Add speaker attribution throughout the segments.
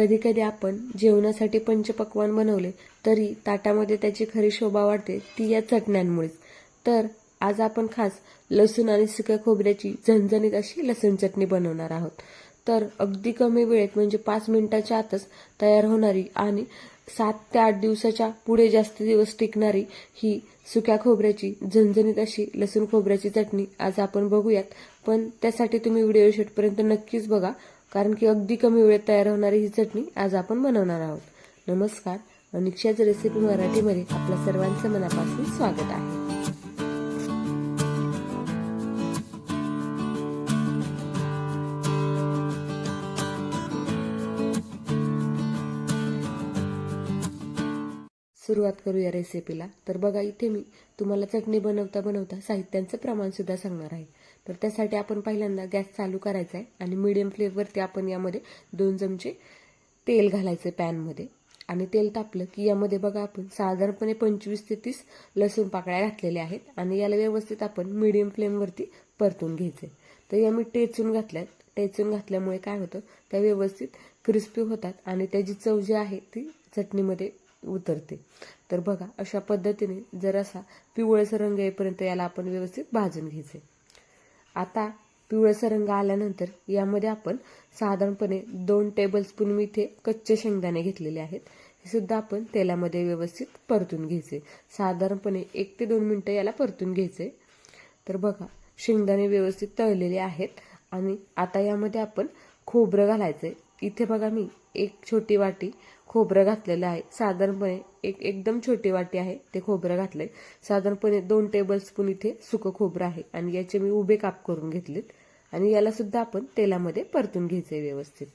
Speaker 1: कधी कधी आपण जेवणासाठी पंचपक्वान बनवले तरी ताटामध्ये त्याची खरी शोभा वाढते ती या चटण्यांमुळेच. तर आज आपण खास लसूण आणि सुक्या खोबऱ्याची झणझणीत अशी लसूण चटणी बनवणार आहोत. तर अगदी कमी वेळेत म्हणजे पाच मिनिटाच्या आतच तयार होणारी आणि सात ते आठ दिवसाच्या पुढे जास्त दिवस टिकणारी ही सुक्या खोबऱ्याची झणझणीत अशी लसूण खोबऱ्याची चटणी आज आपण बघूयात. पण त्यासाठी तुम्ही व्हिडिओ शेवटपर्यंत नक्कीच बघा. कारण की अगदी कमी वेळेत तयार होणारी ही चटणी आज आपण बनवणार आहोत. नमस्कार अनिक्षाच रेसिपी मराठीमध्ये आपल्या सर्वांचं मनापासून स्वागत आहे. सुरुवात करूया रेसिपीला तर बघा इथे मी तुम्हाला चटणी बनवता बनवता साहित्यांचं प्रमाण सुद्धा सांगणार आहे. तर त्यासाठी आपण पहिल्यांदा गॅस चालू करायचा आहे आणि मिडियम फ्लेमवरती आपण यामध्ये दोन चमचे तेल घालायचं पॅनमध्ये आणि तेल तापलं की यामध्ये बघा आपण साधारणपणे पंचवीस ते तीस लसूण पाकळ्या घातलेल्या आहेत आणि याला व्यवस्थित आपण मिडियम फ्लेमवरती परतून घ्यायचे तर या मी टेचून घातल्यात. टेचून घातल्यामुळे काय होतं? त्या व्यवस्थित क्रिस्पी होतात आणि त्याची चव जी आहे ती चटणीमध्ये उतरते. तर बघा अशा पद्धतीने जरासा पिवळसर रंग येईपर्यंत याला आपण व्यवस्थित भाजून घ्यायचे. आता पिवळसा रंग आल्यानंतर यामध्ये आपण साधारणपणे दोन टेबलस्पून मी इथे कच्चे शेंगदाणे घेतलेले आहेत. हे सुद्धा आपण तेलामध्ये व्यवस्थित परतून घ्यायचे. साधारणपणे एक ते दोन मिनटं याला परतून घ्यायचे. तर बघा शेंगदाणे व्यवस्थित तळलेले आहेत आणि आता यामध्ये आपण खोबरं घालायचंय. इथे बघा मी एक छोटी वाटी खोबरं घातलेलं आहे. साधारणपणे एक एकदम छोटी वाटी आहे ते खोबरं घातलंय. साधारणपणे दोन टेबलस्पून इथे सुकं खोबरं आहे आणि याचे मी उभे काप करून घेतलेत. आणि याला सुद्धा आपण तेलामध्ये परतून घ्यायचंय व्यवस्थित.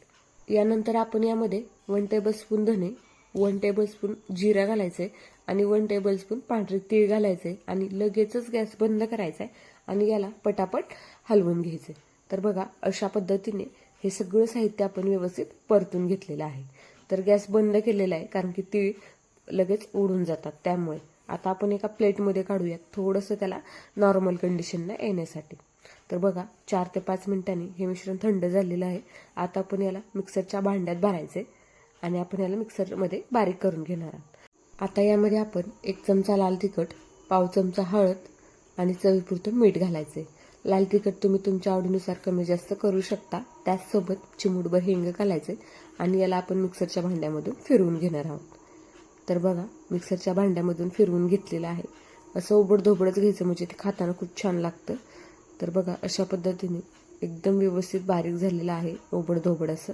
Speaker 1: यानंतर आपण यामध्ये वन टेबलस्पून धने वन टेबलस्पून जिरा घालायचंय आणि वन टेबलस्पून पांढरे तीळ घालायचंय आणि लगेचच गॅस बंद करायचा आहे आणि याला पटापट हलवून घ्यायचंय. तर बघा अशा पद्धतीने हे सगळं साहित्य आपण व्यवस्थित परतून घेतलेलं आहे. तर गॅस बंद केलेला आहे कारण की तीळ लगेच उडून जातात. त्यामुळे आता आपण एका प्लेटमध्ये काढूयात थोडंसं त्याला नॉर्मल कंडिशनला येण्यासाठी. तर बघा चार ते पाच मिनिटांनी हे मिश्रण थंड झालेलं आहे. आता आपण याला मिक्सरच्या भांड्यात भरायचे आणि आपण याला मिक्सरमध्ये बारीक करून घेणार आहोत. आता यामध्ये आपण एक चमचा लाल तिखट पाव चमचा हळद आणि चवीपुरतं मीठ घालायचे लाल तिखट तुम्ही तुमच्या आवडीनुसार कमी जास्त करू शकता. त्याचसोबत चिमूटभर हिंग घालायचे आणि याला आपण मिक्सरच्या भांड्यामधून फिरवून घेणार आहोत. तर बघा मिक्सरच्या भांड्यामधून फिरवून घेतलेलं आहे. असं ओबड धोबडच घ्यायचं म्हणजे ते खाताना खूप छान लागतं. तर बघा अशा पद्धतीने एकदम व्यवस्थित बारीक झालेलं आहे ओबड धोबड असं.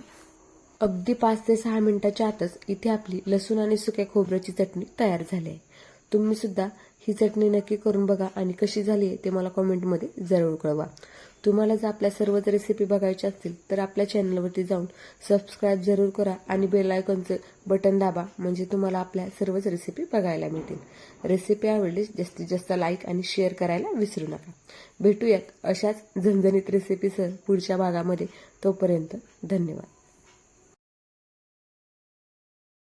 Speaker 1: अगदी पाच ते सहा मिनिटाच्या आतच इथे आपली लसूण आणि सुक्या खोबऱ्याची चटणी तयार झाली आहे. तुम्ही सुद्धा ही चटणी नक्की करून बघा आणि कशी झाली आहे ते मला कॉमेंटमध्ये जरूर कळवा. तुम्हाला जर आपल्या सर्वच रेसिपी बघायच्या असतील तर आपल्या चॅनलवरती जाऊन सबस्क्राईब जरूर करा आणि बेल आयकॉनचं बटन दाबा म्हणजे तुम्हाला आपल्या सर्वच रेसिपी बघायला मिळतील. रेसिपी आवडली जास्तीत जास्त लाईक आणि शेअर करायला विसरू नका. भेटूयात अशाच झणझणीत रेसिपीसह पुढच्या भागामध्ये. तोपर्यंत धन्यवाद.